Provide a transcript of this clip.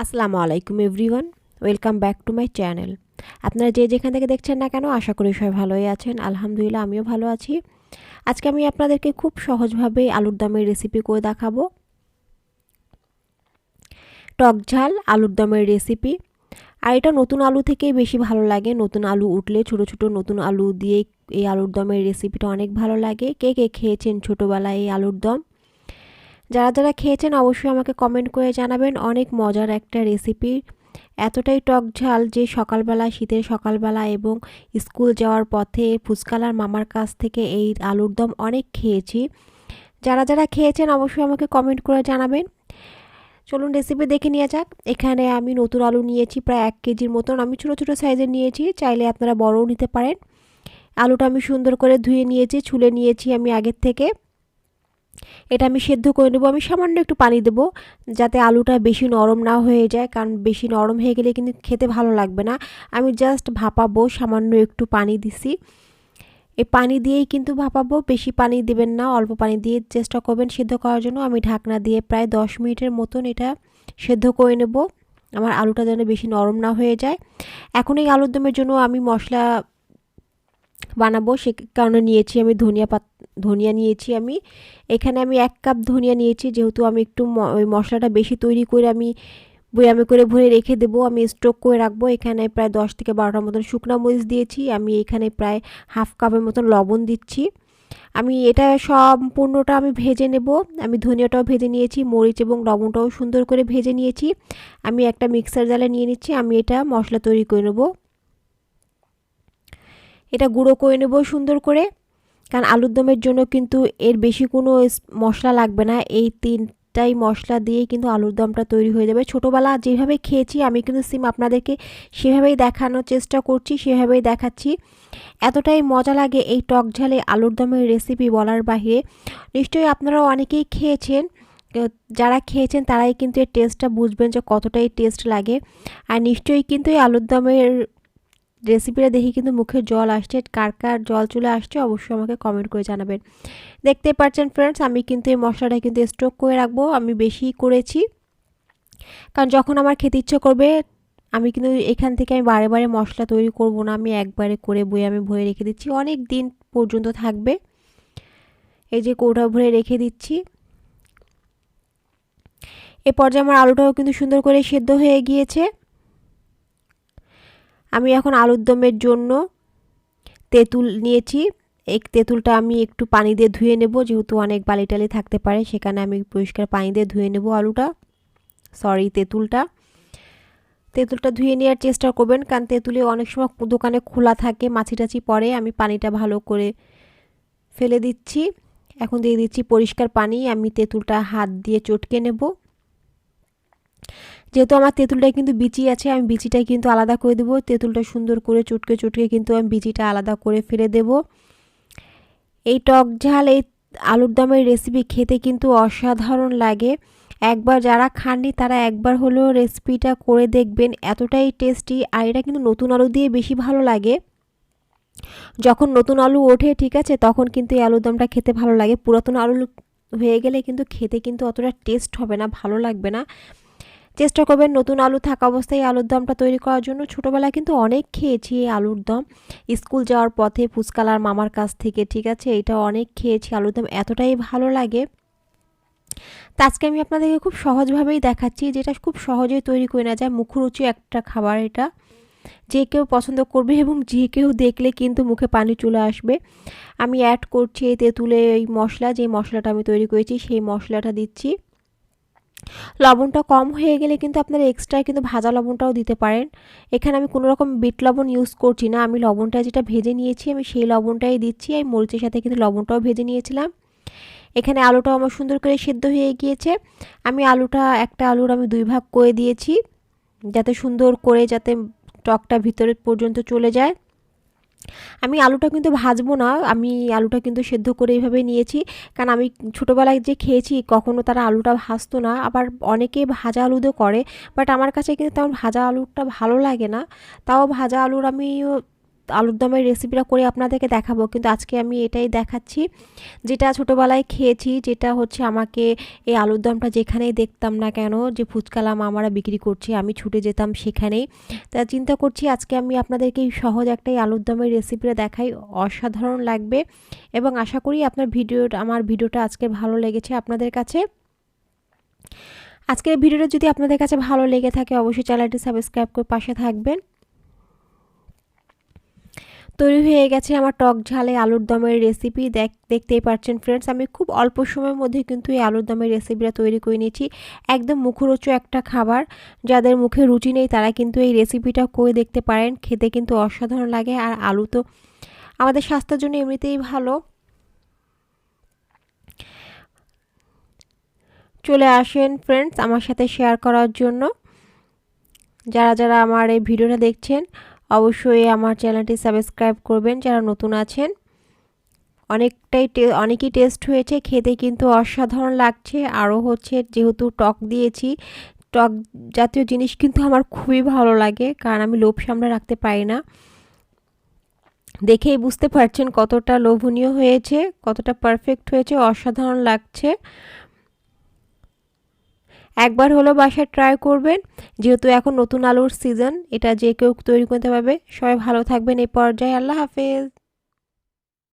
আসসালামু আলাইকুম everyone, welcome back to my channel. আপনারা যে যেখান থেকে দেখছেন না কেন, আশা করি সবাই ভালোই আছেন, আলহামদুলিল্লাহ আমিও ভালো আছি। আজকে আমি আপনাদেরকে খুব সহজভাবে আলুর দমের রেসিপি করে দেখাবো। টক ঝাল, আলুর দমের রেসিপি আর এটা নতুন আলু থেকেই বেশি ভালো লাগে, নতুন আলু উঠলে, ছোট ছোট নতুন আলু দিয়ে এই আলুর দমের রেসিপিটা অনেক ভালো লাগে। কে কে খেয়েছেন ছোটোবেলায় এই আলুর দম? যারা যারা খেয়েছেন অবশ্যই আমাকে কমেন্ট করে জানাবেন। অনেক মজার একটা রেসিপি এতটাই টক ঝাল যে সকালবেলা, শীতের সকালবেলা এবং স্কুল যাওয়ার পথে ফুচকালার মামার কাছ থেকে এই আলুর দম অনেক খেয়েছি। যারা যারা খেয়েছেন অবশ্যই আমাকে কমেন্ট করে জানাবেন। চলুন রেসিপি দেখে নিয়ে যাক। এখানে আমি নতুন আলু নিয়েছি, প্রায় এক কেজির মতন। আমি ছোটো ছোটো সাইজের নিয়েছি, চাইলে আপনারা বড়ও নিতে পারেন। আলুটা আমি সুন্দর করে ধুয়ে নিয়েছি, ছুলে নিয়েছি আমি আগের থেকে। এটা আমি সেদ্ধ করে নেব। আমি সামান্য একটু পানি দেবো যাতে আলুটা বেশি নরম না হয়ে যায়, কারণ বেশি নরম হয়ে গেলে কিন্তু খেতে ভালো লাগবে না। আমি জাস্ট ভাপাবো, সামান্য একটু পানি দিছি। এই পানি দিয়েই কিন্তু ভাপাবো, বেশি পানি দেবেন না, অল্প পানি দিয়ে চেষ্টা করবেন সেদ্ধ করার জন্য। আমি ঢাকনা দিয়ে প্রায় দশ মিনিটের মতন এটা সেদ্ধ করে নেব। আমার আলুটা যেন বেশি নরম না হয়ে যায়। এখন এই আলুর দমের জন্য আমি মশলা বানাবো, সে কারণে নিয়েছি আমি ধনিয়া পাত ধনিয়া নিয়েছি আমি। এখানে আমি এক কাপ ধনিয়া নিয়েছি, যেহেতু আমি একটু ওই মশলাটা বেশি তৈরি করে আমি বয়ামে করে ভরে রেখে দেবো। আমি স্টক করে রাখব। এখানে প্রায় দশ থেকে বারোটার মতন শুকনো মরিচ দিয়েছি। আমি এখানে প্রায় হাফ কাপের মতন লবণ দিচ্ছি। আমি এটা সম্পূর্ণটা আমি ভেজে নেব। আমি ধনিয়াটাও ভেজে নিয়েছি, মরিচ এবং লবণটাও সুন্দর করে ভেজে নিয়েছি। আমি একটা মিক্সার জালে নিয়ে নিচ্ছি। আমি এটা মশলা তৈরি করে নেব। এটা গুঁড়ো করে নেব সুন্দর করে। কারণ আলুর দমের জন্য কিন্তু এর বেশি কোনো মশলা লাগবে না। এই তিনটাই মশলা দিয়েই কিন্তু আলুর দমটা তৈরি হয়ে যাবে। ছোটোবেলা যেভাবে খেয়েছি, আমি কিন্তু সিম আপনাদেরকে সেভাবেই দেখানোর চেষ্টা করছি, সেভাবেই দেখাচ্ছি। এতটাই মজা লাগে এই টক ঝালে আলুর দমের রেসিপি বলার বাহিরে। নিশ্চয়ই আপনারা অনেকেই খেয়েছেন। যারা খেয়েছেন, তারাই কিন্তু এর টেস্টটা বুঝবেন যে কতটাই টেস্ট লাগে। আর নিশ্চয়ই কিন্তু এই আলুর দমের রেসিপিটা দেখি কিন্তু মুখে জল আসছে, কার কার জল চলে আসছে অবশ্যই আমাকে কমেন্ট করে জানাবেন। দেখতে পাচ্ছেন ফ্রেন্ডস আমি কিন্তু এই মশলাটা কিন্তু স্টক করে রাখব, আমি বেশি করেছি। কারণ যখন আমার খেতে ইচ্ছে করবে, আমি কিন্তু এখান থেকে আমি বারে বারে মশলা তৈরি করব না, আমি একবারে করে বই আমি ভরে রেখে দিচ্ছি। অনেক দিন পর্যন্ত থাকবে। এই যে কৌটা ভরে রেখে দিচ্ছি। এ পর্যায়ে আমার আলুটাও কিন্তু সুন্দর করে সেদ্ধ হয়ে গিয়েছে। আমি এখন আলুর দমের জন্য তেঁতুল নিয়েছি। এই তেঁতুলটা আমি একটু পানি দিয়ে ধুয়ে নেব, যেহেতু অনেক বালি টালি থাকতে পারে, সেখানে আমি পরিষ্কার পানি দিয়ে ধুয়ে নেব আলুটা। সরি তেঁতুলটা। তেঁতুলটা ধুয়ে নেওয়ার চেষ্টা করবেন, কারণ তেঁতুলে অনেক সময় দোকানে খোলা থাকে মাছি টাছি পরে আমি পানিটা ভালো করে ফেলে দিচ্ছি। এখন দিয়ে দিচ্ছি পরিষ্কার পানি। আমি তেঁতুলটা হাত দিয়ে চটকে নেব। যেহেতু আমার তেঁতুলটায় কিন্তু বিচি আছে, আমি বিচিটা কিন্তু আলাদা করে দেবো। তেঁতুলটা সুন্দর করে চটকে চটকে কিন্তু আমি বিচিটা আলাদা করে ফেলে দেব। এই টক ঝাল, এই আলুর দমের রেসিপি খেতে কিন্তু অসাধারণ লাগে। একবার যারা খাননি, তারা একবার হলেও রেসিপিটা করে দেখবেন, এতটাই টেস্টি আর এটা কিন্তু নতুন আলু দিয়ে বেশি ভালো লাগে। যখন নতুন আলু ওঠে, ঠিক আছে, তখন কিন্তু এই আলুর দমটা খেতে ভালো লাগে। পুরাতন আলু হয়ে গেলে কিন্তু খেতে কিন্তু অতটা টেস্ট হবে না, ভালো লাগবে না। চেষ্টা করবেন নতুন আলু থাকা অবস্থায় আলুর দমটা তৈরি করার জন্য। ছোটোবেলায় কিন্তু অনেক খেয়েছি এই আলুর দম। স্কুল যাওয়ার পথে ফুচকালার মামার কাছ থেকে, ঠিক আছে? এটা অনেক খেয়েছি, আলুর দম এতটাই ভালো লাগে। তা আজকে আমি আপনাদেরকে খুব সহজভাবেই দেখাচ্ছি, যেটা খুব সহজেই তৈরি করে নেওয়া যায়। মুখরুচি একটা খাবার এটা। যে কেউ পছন্দ করবে এবং যে কেউ দেখলে কিন্তু মুখে পানি চলে আসবে। আমি অ্যাড করছি এই তেঁতুলে এই মশলা, যে মশলাটা আমি তৈরি করেছি সেই মশলাটা দিচ্ছি। লবণটা কম হয়ে গেলে কিন্তু আপনারা এক্সট্রা কিন্তু ভাজা লবণটাও দিতে পারেন। এখানে আমি কোনো রকম বিট লবণ ইউজ করছি না। আমি লবণটা যেটা ভেজে নিয়েছি, আমি সেই লবণটাই দিচ্ছি। আমি মরিচের সাথে কিন্তু লবণটাও ভেজে নিয়েছিলাম। এখানে আলুটাও আমার সুন্দর করে সেদ্ধ হয়ে গিয়েছে। আমি আলুটা, একটা আলুর আমি দুই ভাগ করে দিয়েছি, যাতে সুন্দর করে যাতে টকটা ভিতরে পর্যন্ত চলে যায়। আমি আলুটা কিন্তু ভাজবো না, আমি আলুটা কিন্তু সেদ্ধ করে এইভাবে নিয়েছি। কারণ আমি ছোটোবেলায় যে খেয়েছি কখনও তারা আলুটা ভাজতো না। আবার অনেকে ভাজা আলুদও করে বাট আমার কাছে কিন্তু তেমন ভাজা আলুটা ভালো লাগে না। তাও ভাজা আলুর আমি আলুর দমের রেসিপিটা করে আপনাদেরকে দেখাবো। কিন্তু আজকে আমি এটাই দেখাচ্ছি। যেটা ছোটোবেলায় খেয়েছি, যেটা হচ্ছে আমাকে এই আলুর দমটা যেখানেই দেখতাম না কেন যে ফুচকালা মামারা বিক্রি করছে, আমি ছুটে যেতাম সেখানেই। তা চিন্তা করছি আজকে আমি আপনাদেরকে সহজ একটাই আলুর দমের রেসিপিটা দেখাই। অসাধারণ লাগবে এবং আশা করি আপনার ভিডিওটা আমার ভিডিওটা আজকে ভালো লেগেছে আপনাদের কাছে। আজকের ভিডিওটা যদি আপনাদের কাছে ভালো লেগে থাকে, অবশ্যই চ্যানেলটি সাবস্ক্রাইব করে পাশে থাকবেন। তৈরি হয়ে গেছে আমার টক ঝালে আলুর দমের রেসিপি দেখ, দেখতেই পাচ্ছেন ফ্রেন্ডস আমি খুব অল্প সময়ের মধ্যে কিন্তু এই আলুর দমের রেসিপিটা তৈরি করে নিয়েছি। একদম মুখরোচ একটা খাবার। যাদের মুখে রুচি নেই তারা কিন্তু এই রেসিপিটা করে দেখতে পারেন। খেতে কিন্তু অসাধারণ লাগে আর আলু তো আমাদের স্বাস্থ্যের জন্য এমনিতেই ভালো। চলে আসেন ফ্রেন্ডস আমার সাথে শেয়ার করার জন্য। যারা যারা আমার এই ভিডিওটা দেখছেন অবশ্যই আমার চ্যানেলটি সাবস্ক্রাইব করবেন যারা নতুন আছেন। অনেকটাই অনেকই টেস্ট হয়েছে, খেতে কিন্তু অসাধারণ লাগছে। আরও হচ্ছে যেহেতু টক দিয়েছি, টক জাতীয় জিনিস কিন্তু আমার খুবই ভালো লাগে, কারণ আমি লোভ সামনে রাখতে পারি না। দেখেই বুঝতে পারছেন কতটা লোভনীয় হয়েছে, কতটা পারফেক্ট হয়েছে, অসাধারণ লাগছে। একবার হলো বাসায় ট্রাই করবেন। যেহেতু এখন নতুন আলুর সিজন এটা যে কেউ তৈরি করতে পারবে। সবাই ভালো থাকবেন এই পর্যায়ে। আল্লাহ হাফেজ।